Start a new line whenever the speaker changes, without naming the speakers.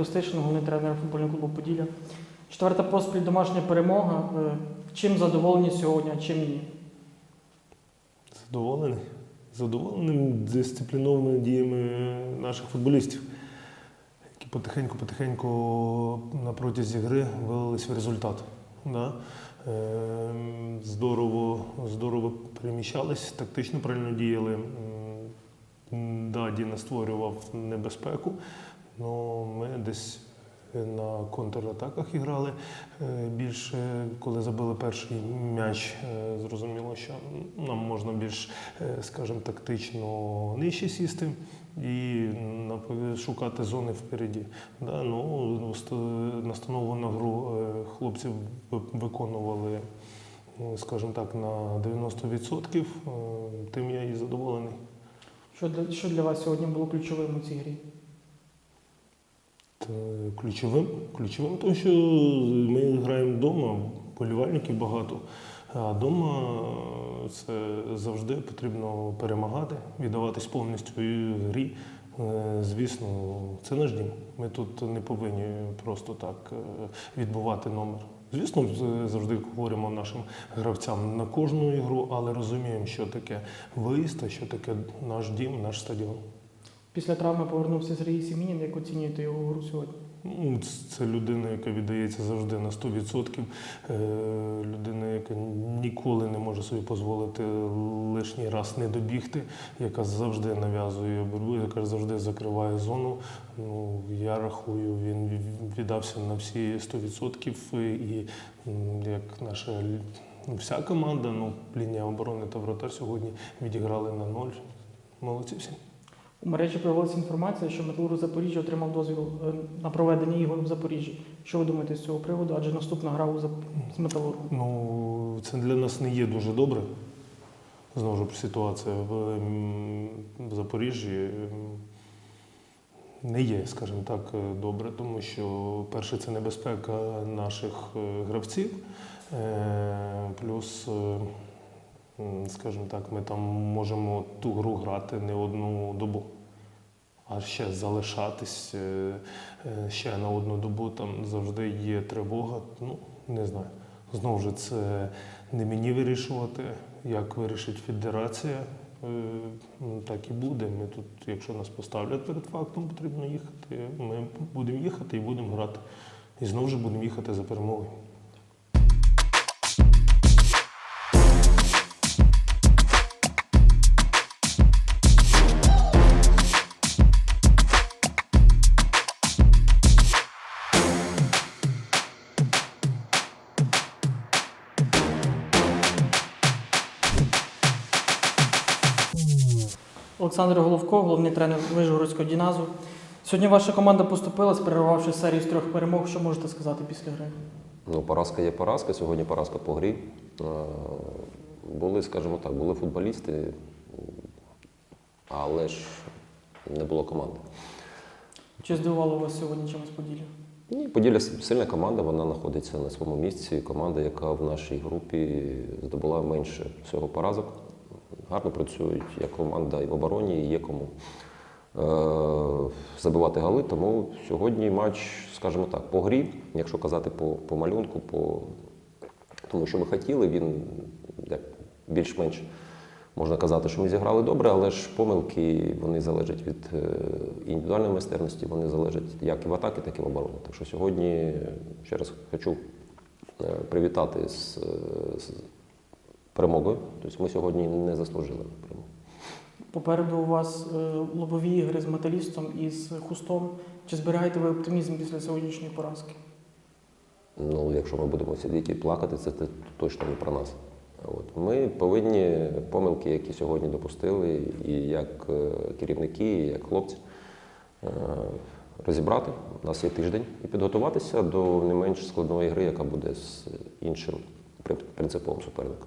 Костишин, головний тренер футбольного клубу Поділля. Четверта поспіль домашня перемога. Е, Чим задоволені сьогодні, а чим ні?
Задоволений. Задоволений дисциплінованими діями наших футболістів, які потихеньку-потихеньку на протязі гри вилились в результат. Да? Ем, Здорово, здорово переміщались, тактично правильно діяли. М, Да, Діна створював небезпеку, але ми десь на контратаках іграли е, більше, коли забили перший м'яч, е, зрозуміло, що нам можна більш, е, скажімо, тактично нижче сісти і шукати зони впереді. Да, ну, ст- настановлену гру хлопці виконували, ну, скажімо так, на 90%, е, тим я і задоволений.
Що для, що для вас сьогодні було ключовим у цій грі?
Та Ключовим, ключовим, тому що ми граємо вдома, болівальників багато. А вдома це завжди потрібно перемагати, віддаватись повністю грі. Е, Звісно, це наш дім. Ми тут не повинні просто так е, відбувати номер. Звісно, завжди говоримо нашим гравцям на кожну ігру, але розуміємо, що таке виїзд, що таке наш дім, наш стадіон.
Після травми повернувся Сергій Сімінін. Як оцінюєте його гру сьогодні?
Ну, Це людина, яка віддається завжди на 100%. Е, Людина, яка ніколи не може собі дозволити лишній раз не добігти, яка завжди нав'язує боротьбу, яка завжди закриває зону. Ну, я рахую, він віддався на всі 100%. І як наша вся команда, ну, лінія оборони та вратар сьогодні відіграли на ноль. Молодці всі.
У мережі появилася інформація, що Металург Запоріжжя отримав дозвіл е, на проведення ігор в Запоріжжі. Що ви думаєте з цього приводу? Адже наступна гра у Зап- з Металургом.
Ну, це для нас не є дуже добре. Знову ж ситуація в, в Запоріжжі не є, скажімо так, е, добре, тому що перше це небезпека наших е, гравців. Плюс, скажімо так, ми там можемо ту гру грати не одну добу. А ще залишатись е, е, ще на одну добу там завжди є тривога. Ну, не знаю. Знову ж це не мені вирішувати, як вирішить федерація. Е, ну, Так і буде. Ми тут, якщо нас поставлять перед фактом, потрібно їхати. Ми будемо їхати і будемо грати. І знову ж будемо їхати за перемогою.
Олександр Головко, головний тренер Вижгородського Діназу. Сьогодні ваша команда поступила, перервавши серію з трьох перемог. Що можете сказати після гри?
Ну, поразка є поразка. Сьогодні поразка по грі. Були, скажімо так, були футболісти, але ж не було команди.
Чи здивувало вас сьогодні чимось Поділля?
Ні, Поділля сильна команда, вона знаходиться на своєму місці. Команда, яка в нашій групі здобула менше всього поразок. Гарно працюють як команда і в обороні, і є кому е, забивати голи. Тому сьогодні матч, скажімо так, по грі, якщо казати по, по малюнку, по тому, що ми хотіли, він більш-менш можна казати, що ми зіграли добре, але ж помилки вони залежать від е, індивідуальної майстерності, вони залежать як і в атаки, так і в обороні. Так що сьогодні ще раз хочу е, привітати з, з перемогою. Тобто ми сьогодні не заслужили на перемогу.
Попереду у вас е, лобові ігри з металістом і з хустом. Чи зберігаєте ви оптимізм після сьогоднішньої поразки?
Ну, якщо ми будемо сидіти і плакати, це, точно не про нас. От. Ми повинні помилки, які сьогодні допустили, і як е, керівники, і як хлопці, е, розібрати. У нас є тиждень і підготуватися до не менш складної гри, яка буде з іншим при- принциповим суперником.